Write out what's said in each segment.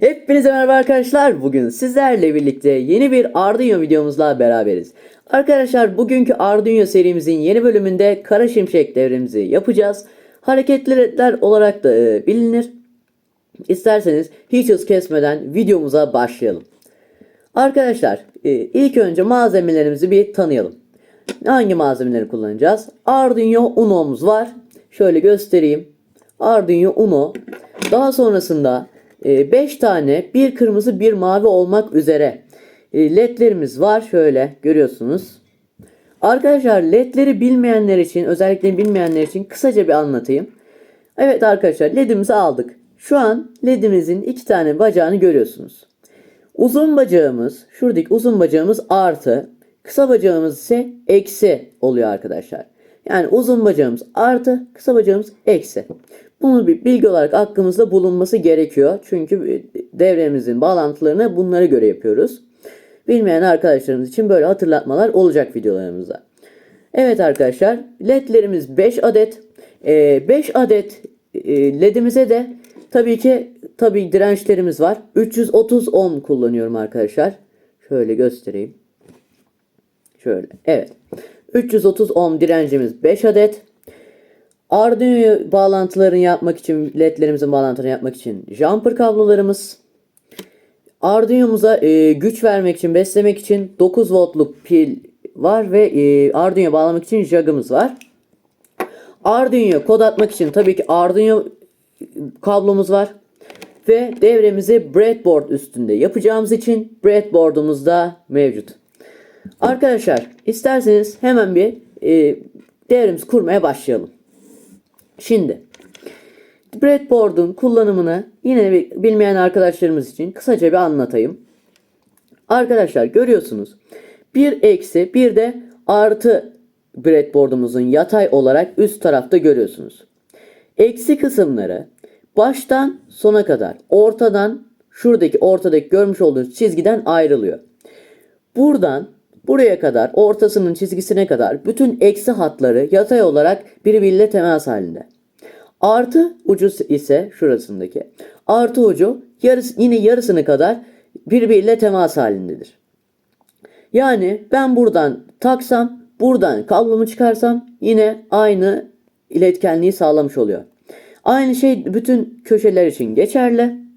Hepinize merhaba arkadaşlar. Bugün sizlerle birlikte yeni bir Arduino videomuzla beraberiz. Arkadaşlar bugünkü Arduino serimizin yeni bölümünde Kara Şimşek devremizi yapacağız. Hareketli ledler olarak da e, bilinir. İsterseniz hiç hız kesmeden videomuza başlayalım. Arkadaşlar e, ilk önce malzemelerimizi bir tanıyalım. Hangi malzemeleri kullanacağız? Arduino Uno'muz var. Şöyle göstereyim. Arduino Uno. Daha sonrasında 5 tane bir kırmızı bir mavi olmak üzere e, ledlerimiz var. Şöyle görüyorsunuz. Arkadaşlar ledleri bilmeyenler için özellikle bilmeyenler için kısaca bir anlatayım. Evet arkadaşlar ledimizi aldık. Şu an ledimizin iki tane bacağını görüyorsunuz. Uzun bacağımız, şuradaki uzun bacağımız artı, kısa bacağımız ise eksi oluyor arkadaşlar. Yani uzun bacağımız artı, kısa bacağımız eksi. Bunu bir bilgi olarak aklımızda bulunması gerekiyor. Çünkü devremizin bağlantılarını bunlara göre yapıyoruz. Bilmeyen arkadaşlarımız için böyle hatırlatmalar olacak videolarımızda. Evet arkadaşlar ledlerimiz 5 adet. 5 adet e, ledimize de tabii ki tabii dirençlerimiz var. 330 ohm kullanıyorum arkadaşlar. Şöyle göstereyim. Şöyle evet. 330 ohm direncimiz 5 adet. Arduino bağlantılarını yapmak için, ledlerimizin bağlantılarını yapmak için jumper kablolarımız. Arduino'muza e, güç vermek için, beslemek için 9 voltluk pil var ve e, Arduino'ya bağlamak için jagımız var. Arduino'ya kod atmak için tabii ki Arduino kablomuz var. Ve devremizi breadboard üstünde yapacağımız için breadboard'umuz da mevcut. Arkadaşlar isterseniz hemen bir e, devremizi kurmaya başlayalım. Şimdi breadboard'un kullanımını yine bilmeyen arkadaşlarımız için kısaca bir anlatayım. Arkadaşlar görüyorsunuz. Bir eksi bir de artı breadboard'umuzun yatay olarak üst tarafta görüyorsunuz. Eksi kısımları baştan sona kadar ortadan şuradaki ortadaki görmüş olduğunuz çizgiden ayrılıyor. Buradan buraya kadar ortasının çizgisine kadar bütün eksi hatları yatay olarak birbiriyle temas halinde. Artı ucu ise şurasındaki. Artı ucu yarısı, yine yarısını kadar birbiriyle temas halindedir. Yani ben buradan taksam, buradan kablomu çıkarsam yine aynı iletkenliği sağlamış oluyor. Aynı şey bütün köşeler için geçerli.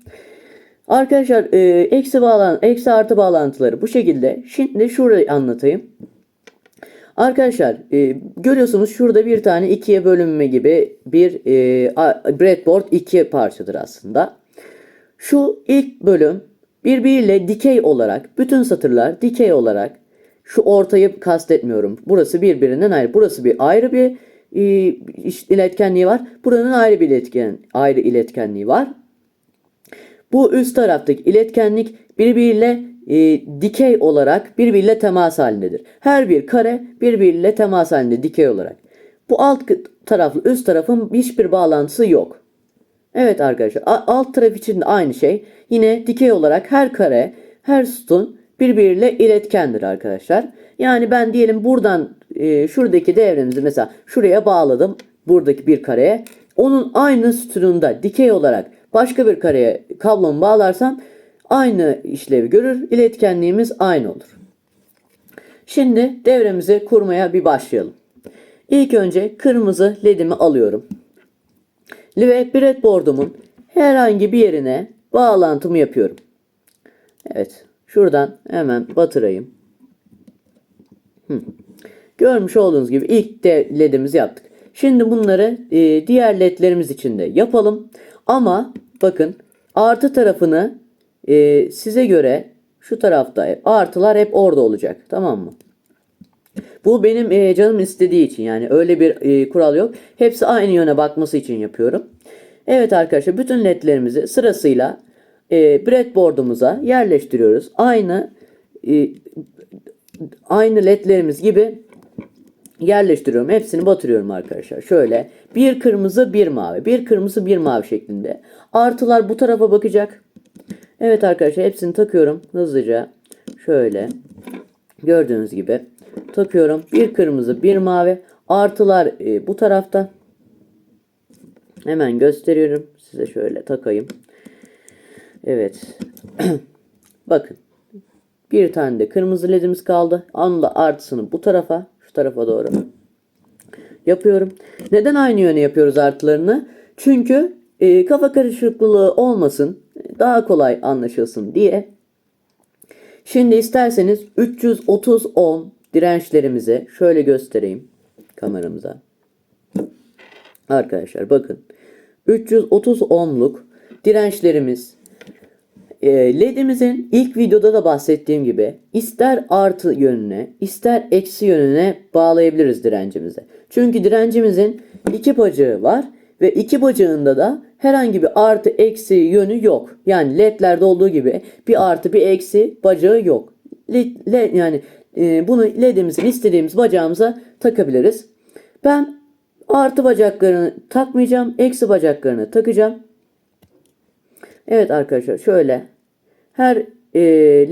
Arkadaşlar e, eksi bağlan eksi artı bağlantıları bu şekilde. Şimdi şurayı anlatayım. Arkadaşlar e, görüyorsunuz şurada bir tane ikiye bölünme gibi bir e, breadboard iki parçadır aslında. Şu ilk bölüm birbiriyle dikey olarak bütün satırlar dikey olarak şu ortayı kastetmiyorum. Burası birbirinden ayrı. Burası bir ayrı bir e, iletkenliği var. Buranın ayrı bir iletken ayrı iletkenliği var. Bu üst taraftaki iletkenlik birbiriyle e, dikey olarak birbiriyle temas halindedir. Her bir kare birbiriyle temas halinde dikey olarak. Bu alt taraflı üst tarafın hiçbir bağlantısı yok. Evet arkadaşlar alt taraf için de aynı şey. Yine dikey olarak her kare her sütun birbiriyle iletkendir arkadaşlar. Yani ben diyelim buradan e, şuradaki devremizi mesela şuraya bağladım. Buradaki bir kareye. Onun aynı sütununda dikey olarak başka bir kareye kablomu bağlarsam aynı işlevi görür. İletkenliğimiz aynı olur. Şimdi devremizi kurmaya bir başlayalım. İlk önce kırmızı ledimi alıyorum. Ve breadboard'umun herhangi bir yerine bağlantımı yapıyorum. Evet. Şuradan hemen batırayım. Hı. Görmüş olduğunuz gibi ilk de ledimizi yaptık. Şimdi bunları e, diğer ledlerimiz için de yapalım. Ama bakın artı tarafını e, size göre şu tarafta artılar hep orada olacak. Tamam mı? Bu benim e, canım istediği için yani öyle bir e, kural yok. Hepsi aynı yöne bakması için yapıyorum. Evet arkadaşlar bütün ledlerimizi sırasıyla e, breadboard'umuza yerleştiriyoruz. Aynı e, aynı ledlerimiz gibi yerleştiriyorum. Hepsini batırıyorum arkadaşlar. Şöyle bir kırmızı bir mavi. Bir kırmızı bir mavi şeklinde. Artılar bu tarafa bakacak. Evet arkadaşlar hepsini takıyorum hızlıca. Şöyle gördüğünüz gibi takıyorum. Bir kırmızı bir mavi. Artılar e, bu tarafta. Hemen gösteriyorum. Size şöyle takayım. Evet. Bakın. Bir tane de kırmızı ledimiz kaldı. Da artısını bu tarafa, şu tarafa doğru yapıyorum. Neden aynı yöne yapıyoruz artılarını? Çünkü e, kafa karışıklığı olmasın, daha kolay anlaşılsın diye. Şimdi isterseniz 330 ohm dirençlerimizi şöyle göstereyim kameramıza. Arkadaşlar bakın. 330 ohmluk dirençlerimiz LED'imizin ilk videoda da bahsettiğim gibi ister artı yönüne ister eksi yönüne bağlayabiliriz direncimizi. Çünkü direncimizin iki bacağı var ve iki bacağında da herhangi bir artı eksi yönü yok. Yani LED'lerde olduğu gibi bir artı bir eksi bacağı yok. LED, LED yani e, bunu LED'imizin istediğimiz bacağımıza takabiliriz. Ben artı bacaklarını takmayacağım. Eksi bacaklarını takacağım. Evet arkadaşlar şöyle her e,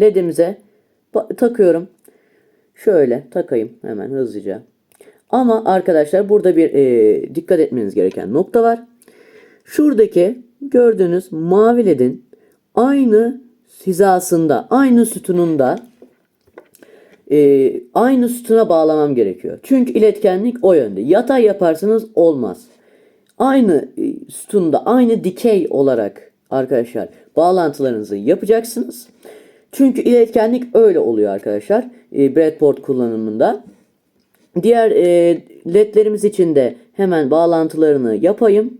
ledimize takıyorum. Şöyle takayım hemen hızlıca. Ama arkadaşlar burada bir e, dikkat etmeniz gereken nokta var. Şuradaki gördüğünüz mavi ledin aynı hizasında, aynı sütununda e, aynı sütuna bağlamam gerekiyor. Çünkü iletkenlik o yönde. Yatay yaparsanız olmaz. Aynı e, sütunda, aynı dikey olarak arkadaşlar bağlantılarınızı yapacaksınız. Çünkü iletkenlik öyle oluyor arkadaşlar. E, breadboard kullanımında. Diğer e, ledlerimiz için de hemen bağlantılarını yapayım.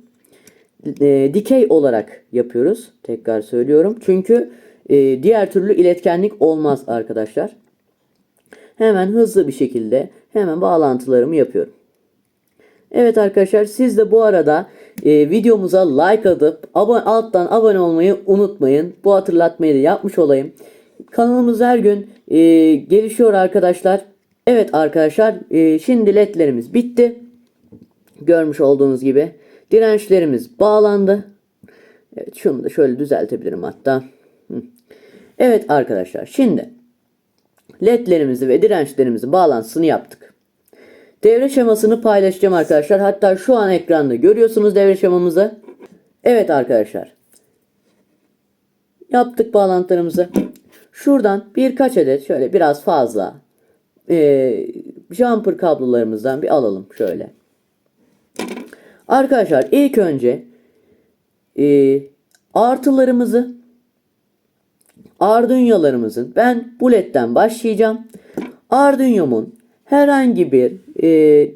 E, dikey olarak yapıyoruz. Tekrar söylüyorum. Çünkü e, diğer türlü iletkenlik olmaz arkadaşlar. Hemen hızlı bir şekilde hemen bağlantılarımı yapıyorum. Evet arkadaşlar siz de bu arada e, videomuza like atıp abone, alttan abone olmayı unutmayın. Bu hatırlatmayı da yapmış olayım. Kanalımız her gün e, gelişiyor arkadaşlar. Evet arkadaşlar e, şimdi ledlerimiz bitti. Görmüş olduğunuz gibi dirençlerimiz bağlandı. Evet şunu da şöyle düzeltebilirim hatta. Evet arkadaşlar şimdi ledlerimizi ve dirençlerimizi bağlantısını yaptık. Devre şemasını paylaşacağım arkadaşlar. Hatta şu an ekranda görüyorsunuz devre şemamızı. Evet arkadaşlar. Yaptık bağlantılarımızı. Şuradan birkaç adet şöyle biraz fazla e, jumper kablolarımızdan bir alalım şöyle. Arkadaşlar ilk önce e, artılarımızı Arduino'larımızın ben bu ledden başlayacağım. Arduino'mun herhangi bir e,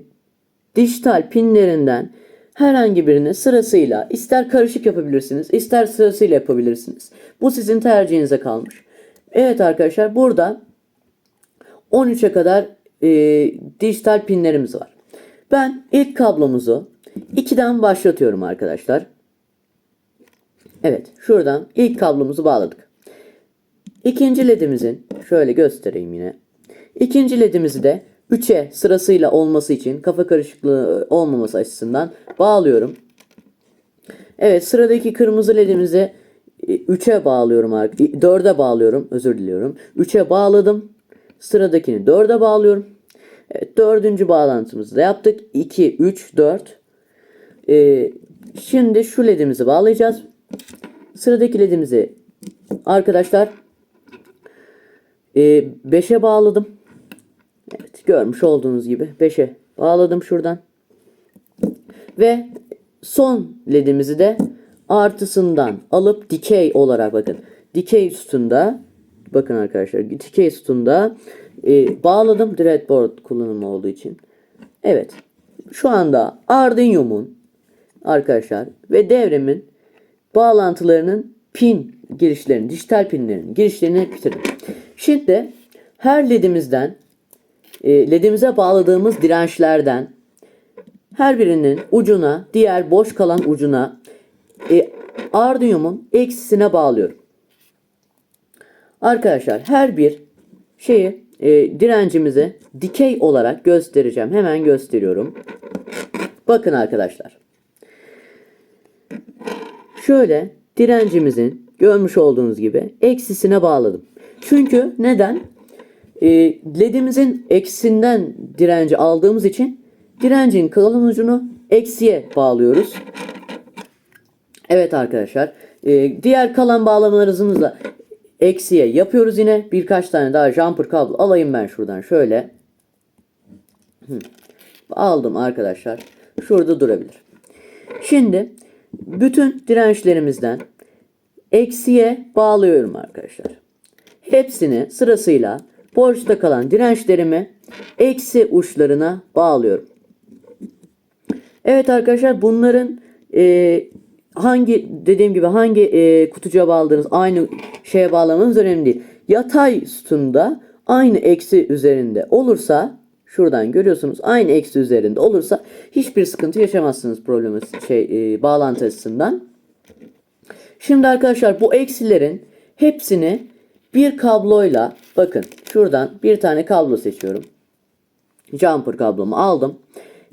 dijital pinlerinden herhangi birini sırasıyla ister karışık yapabilirsiniz ister sırasıyla yapabilirsiniz. Bu sizin tercihinize kalmış. Evet arkadaşlar burada 13'e kadar e, dijital pinlerimiz var. Ben ilk kablomuzu 2'den başlatıyorum arkadaşlar. Evet şuradan ilk kablomuzu bağladık. İkinci ledimizin şöyle göstereyim yine. İkinci ledimizi de 3'e sırasıyla olması için kafa karışıklığı olmaması açısından bağlıyorum. Evet sıradaki kırmızı ledimizi 3'e bağlıyorum. 4'e bağlıyorum. Özür diliyorum. 3'e bağladım. Sıradakini 4'e bağlıyorum. Evet, dördüncü bağlantımızı da yaptık. 2, 3, 4. Ee, şimdi şu ledimizi bağlayacağız. Sıradaki ledimizi arkadaşlar 5'e bağladım. Görmüş olduğunuz gibi 5'e bağladım şuradan. Ve son ledimizi de artısından alıp dikey olarak bakın. Dikey sütunda bakın arkadaşlar dikey sütunda e, bağladım breadboard kullanımı olduğu için. Evet. Şu anda Arduino'mun arkadaşlar ve devremin bağlantılarının pin girişlerini, dijital pinlerin girişlerini bitirdim. Şimdi her ledimizden ledimize bağladığımız dirençlerden her birinin ucuna, diğer boş kalan ucuna e, Arduino'mun eksisine bağlıyorum. Arkadaşlar her bir şeyi e, direncimizi dikey olarak göstereceğim. Hemen gösteriyorum. Bakın arkadaşlar. Şöyle direncimizin görmüş olduğunuz gibi eksisine bağladım. Çünkü neden? E, ledimizin eksinden direnci aldığımız için direncin kalan ucunu eksiye bağlıyoruz. Evet arkadaşlar. e, diğer kalan bağlamalarımızla eksiye yapıyoruz yine. Birkaç tane daha jumper kablo alayım ben şuradan şöyle. Aldım arkadaşlar. Şurada durabilir. Şimdi bütün dirençlerimizden eksiye bağlıyorum arkadaşlar. Hepsini sırasıyla boşta kalan dirençlerimi eksi uçlarına bağlıyorum. Evet arkadaşlar bunların e, hangi dediğim gibi hangi e, kutucuğa bağladığınız aynı şeye bağlamanız önemli değil. Yatay sütunda aynı eksi üzerinde olursa şuradan görüyorsunuz aynı eksi üzerinde olursa hiçbir sıkıntı yaşamazsınız problemi şey e, bağlantı açısından. Şimdi arkadaşlar bu eksilerin hepsini bir kabloyla bakın şuradan bir tane kablo seçiyorum. Jumper kablomu aldım.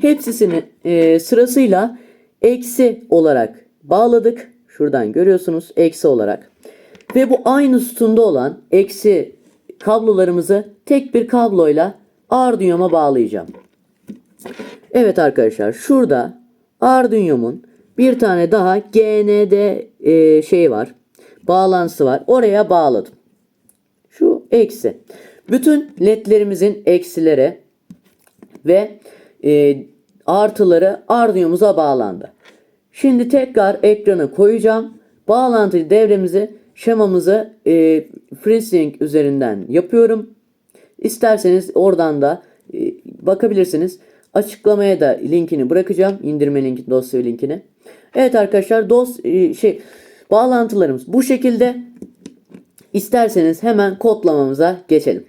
Hepsini e, sırasıyla eksi olarak bağladık. Şuradan görüyorsunuz eksi olarak. Ve bu aynı sütunda olan eksi kablolarımızı tek bir kabloyla Arduino'ma bağlayacağım. Evet arkadaşlar şurada Arduino'mun bir tane daha GND e, şey var. Bağlantısı var. Oraya bağladım. Eksi. Bütün ledlerimizin eksilere ve e, artıları Arduino'muza bağlandı. Şimdi tekrar ekranı koyacağım. Bağlantı devremizi şemamızı e, FreeSync üzerinden yapıyorum. İsterseniz oradan da e, bakabilirsiniz. Açıklamaya da linkini bırakacağım. İndirme linki, dosya linkini. Evet arkadaşlar dos e, şey bağlantılarımız bu şekilde. İsterseniz hemen kodlamamıza geçelim.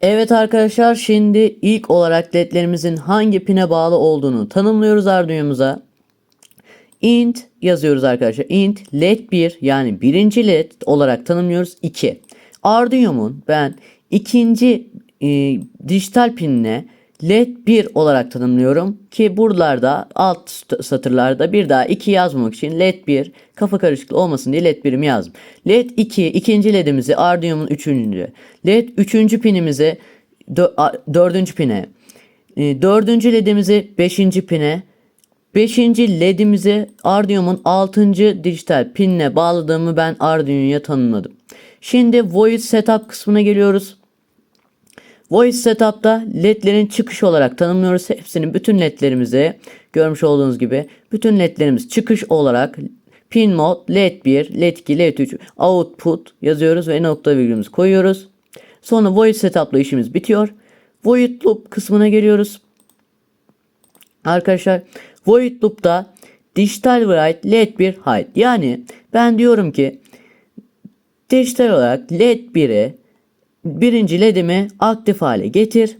Evet arkadaşlar şimdi ilk olarak ledlerimizin hangi pine bağlı olduğunu tanımlıyoruz Arduino'muza. int yazıyoruz arkadaşlar. int led 1 yani birinci led olarak tanımlıyoruz 2. Arduino'mun ben ikinci e, dijital pinine led 1 olarak tanımlıyorum ki buralarda alt satırlarda bir daha 2 yazmamak için led 1 kafa karışıklığı olmasın diye led 1'imi yazdım. led 2 ikinci ledimizi Arduino'nun üçüncü. led üçüncü pinimizi dö- dördüncü pine. E, dördüncü ledimizi beşinci pine. Beşinci ledimizi Arduino'nun altıncı dijital pinine bağladığımı ben Arduino'ya tanımladım. Şimdi void setup kısmına geliyoruz. Voice Setup'ta ledlerin çıkış olarak tanımlıyoruz. Hepsini bütün ledlerimizi görmüş olduğunuz gibi bütün ledlerimiz çıkış olarak pin mod led 1, led 2, led 3 output yazıyoruz ve nokta virgülümüzü koyuyoruz. Sonra void setup'la işimiz bitiyor. Void loop kısmına geliyoruz. Arkadaşlar void loop'ta digital write led 1 hide. Yani ben diyorum ki dijital olarak led 1'e birinci ledimi aktif hale getir.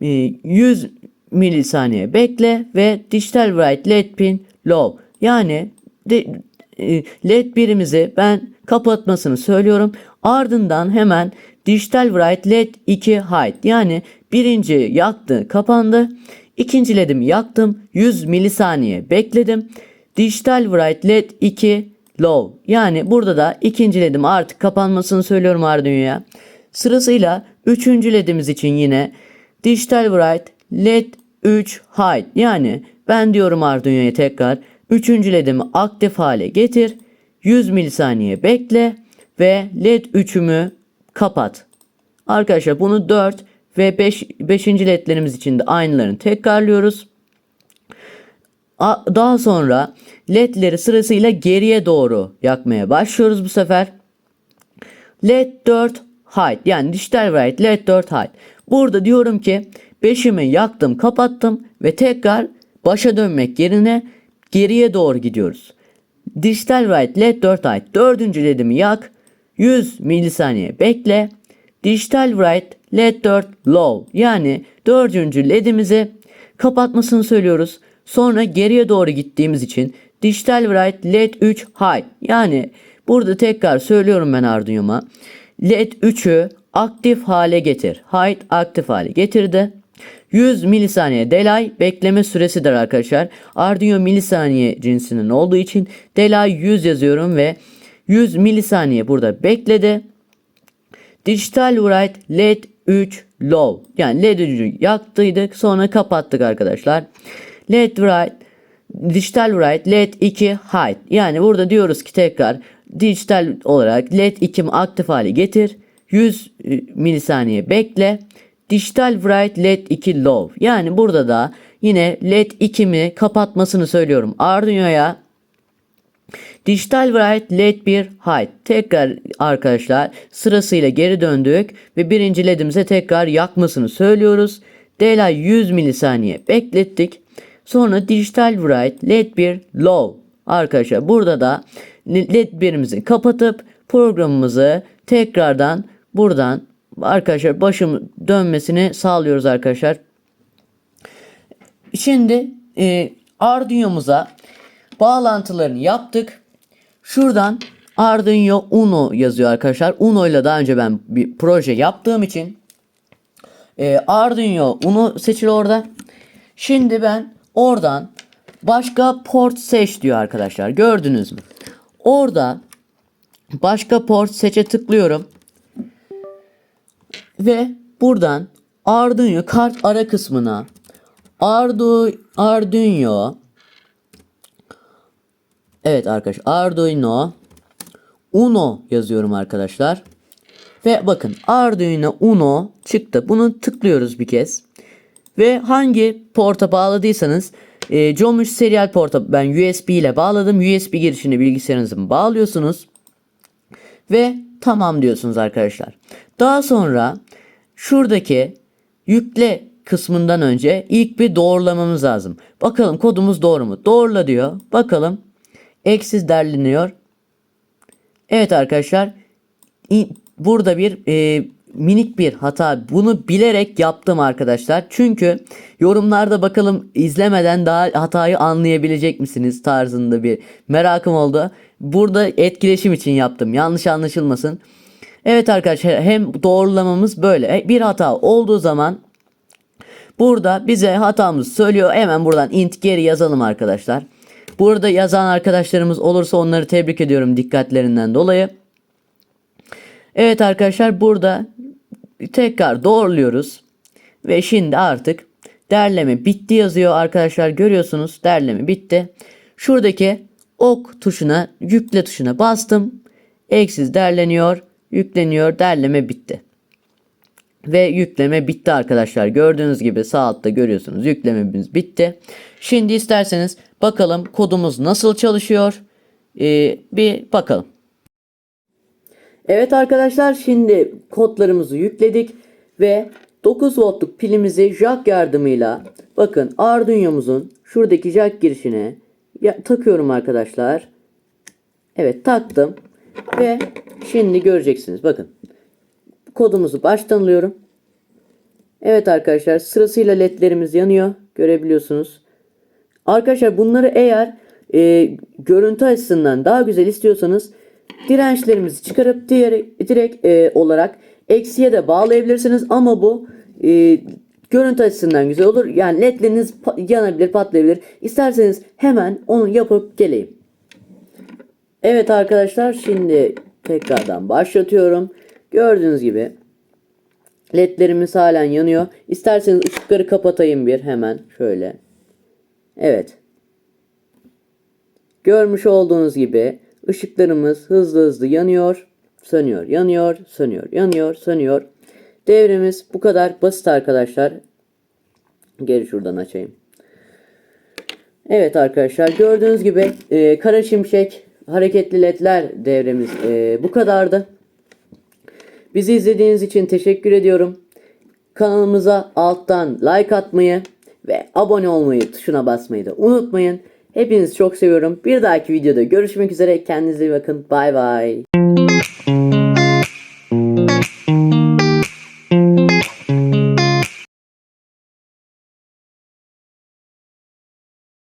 100 ee, milisaniye bekle ve dijital write led pin low. Yani e, led birimizi ben kapatmasını söylüyorum. Ardından hemen dijital write led 2 hide. Yani birinci yaktı kapandı. İkinci ledimi yaktım. 100 milisaniye bekledim. Dijital write led 2 low. Yani burada da ikinci ledim artık kapanmasını söylüyorum Arduino'ya. Sırasıyla üçüncü ledimiz için yine Digital Write LED 3 Hide yani ben diyorum Arduino'ya tekrar üçüncü ledimi aktif hale getir 100 milisaniye bekle ve led 3'ümü kapat. Arkadaşlar bunu 4 ve 5. 5. ledlerimiz için de aynılarını tekrarlıyoruz. Daha sonra ledleri sırasıyla geriye doğru yakmaya başlıyoruz bu sefer. LED 4 hide yani dijital write let 4 hide. Burada diyorum ki 5'imi yaktım kapattım ve tekrar başa dönmek yerine geriye doğru gidiyoruz. Dijital write let 4 hide. Dördüncü ledimi yak. 100 milisaniye bekle. Dijital write let 4 low. Yani dördüncü ledimizi kapatmasını söylüyoruz. Sonra geriye doğru gittiğimiz için dijital write let 3 hide. Yani burada tekrar söylüyorum ben Arduino'ma. LED 3'ü aktif hale getir. Hide aktif hale getirdi. 100 milisaniye delay bekleme süresidir arkadaşlar. Arduino milisaniye cinsinin olduğu için delay 100 yazıyorum ve 100 milisaniye burada bekledi. Digital write LED 3 low. Yani led ucu yaktıydık sonra kapattık arkadaşlar. Led right dijital right led 2 hide. Yani burada diyoruz ki tekrar dijital olarak led 2'mi aktif hale getir. 100 e, milisaniye bekle. Dijital write led 2 low. Yani burada da yine led 2'mi kapatmasını söylüyorum. Arduino'ya Dijital write led 1 hide. Tekrar arkadaşlar sırasıyla geri döndük ve birinci ledimize tekrar yakmasını söylüyoruz. Delay 100 milisaniye beklettik. Sonra dijital write led 1 low. Arkadaşlar burada da led 1'imizi kapatıp programımızı tekrardan buradan arkadaşlar başım dönmesini sağlıyoruz arkadaşlar. Şimdi e, Arduino'muza bağlantılarını yaptık. Şuradan Arduino Uno yazıyor arkadaşlar. Uno ile daha önce ben bir proje yaptığım için e, Arduino Uno seçili orada. Şimdi ben oradan başka port seç diyor arkadaşlar. Gördünüz mü? Orada başka port seçe tıklıyorum. Ve buradan Arduino kart ara kısmına Ardu Arduino Evet arkadaşlar Arduino Uno yazıyorum arkadaşlar. Ve bakın Arduino Uno çıktı. Bunu tıklıyoruz bir kez. Ve hangi porta bağladıysanız e, Comuş serial porta ben USB ile bağladım. USB girişini bilgisayarınızın bağlıyorsunuz. Ve tamam diyorsunuz arkadaşlar. Daha sonra şuradaki yükle kısmından önce ilk bir doğrulamamız lazım. Bakalım kodumuz doğru mu? Doğrula diyor. Bakalım. Eksiz derleniyor. Evet arkadaşlar. Burada bir e, minik bir hata. Bunu bilerek yaptım arkadaşlar. Çünkü yorumlarda bakalım izlemeden daha hatayı anlayabilecek misiniz tarzında bir merakım oldu. Burada etkileşim için yaptım. Yanlış anlaşılmasın. Evet arkadaşlar hem doğrulamamız böyle. Bir hata olduğu zaman burada bize hatamızı söylüyor. Hemen buradan int geri yazalım arkadaşlar. Burada yazan arkadaşlarımız olursa onları tebrik ediyorum dikkatlerinden dolayı. Evet arkadaşlar burada tekrar doğruluyoruz. Ve şimdi artık derleme bitti yazıyor arkadaşlar görüyorsunuz derleme bitti. Şuradaki ok tuşuna yükle tuşuna bastım. Eksiz derleniyor yükleniyor derleme bitti. Ve yükleme bitti arkadaşlar. Gördüğünüz gibi sağ altta görüyorsunuz yüklememiz bitti. Şimdi isterseniz bakalım kodumuz nasıl çalışıyor. Ee, bir bakalım. Evet arkadaşlar şimdi kodlarımızı yükledik ve 9 voltluk pilimizi jack yardımıyla bakın Arduino'muzun şuradaki jack girişine takıyorum arkadaşlar. Evet taktım ve şimdi göreceksiniz bakın kodumuzu baştan alıyorum. Evet arkadaşlar sırasıyla ledlerimiz yanıyor görebiliyorsunuz. Arkadaşlar bunları eğer e, görüntü açısından daha güzel istiyorsanız dirençlerimizi çıkarıp diğer, direkt e, olarak eksiye de bağlayabilirsiniz ama bu e, görüntü açısından güzel olur. Yani ledleriniz yanabilir patlayabilir. İsterseniz hemen onu yapıp geleyim. Evet arkadaşlar şimdi tekrardan başlatıyorum. Gördüğünüz gibi ledlerimiz halen yanıyor. İsterseniz ışıkları kapatayım bir hemen şöyle. Evet. Görmüş olduğunuz gibi ışıklarımız hızlı hızlı yanıyor, sönüyor, yanıyor, sönüyor, yanıyor, sönüyor. Devremiz bu kadar basit arkadaşlar. Geri şuradan açayım. Evet arkadaşlar gördüğünüz gibi e, kara şimşek hareketli ledler devremiz e, bu kadardı. Bizi izlediğiniz için teşekkür ediyorum. Kanalımıza alttan like atmayı ve abone olmayı tuşuna basmayı da unutmayın. Hepinizi çok seviyorum. Bir dahaki videoda görüşmek üzere. Kendinize iyi bakın. Bay bay.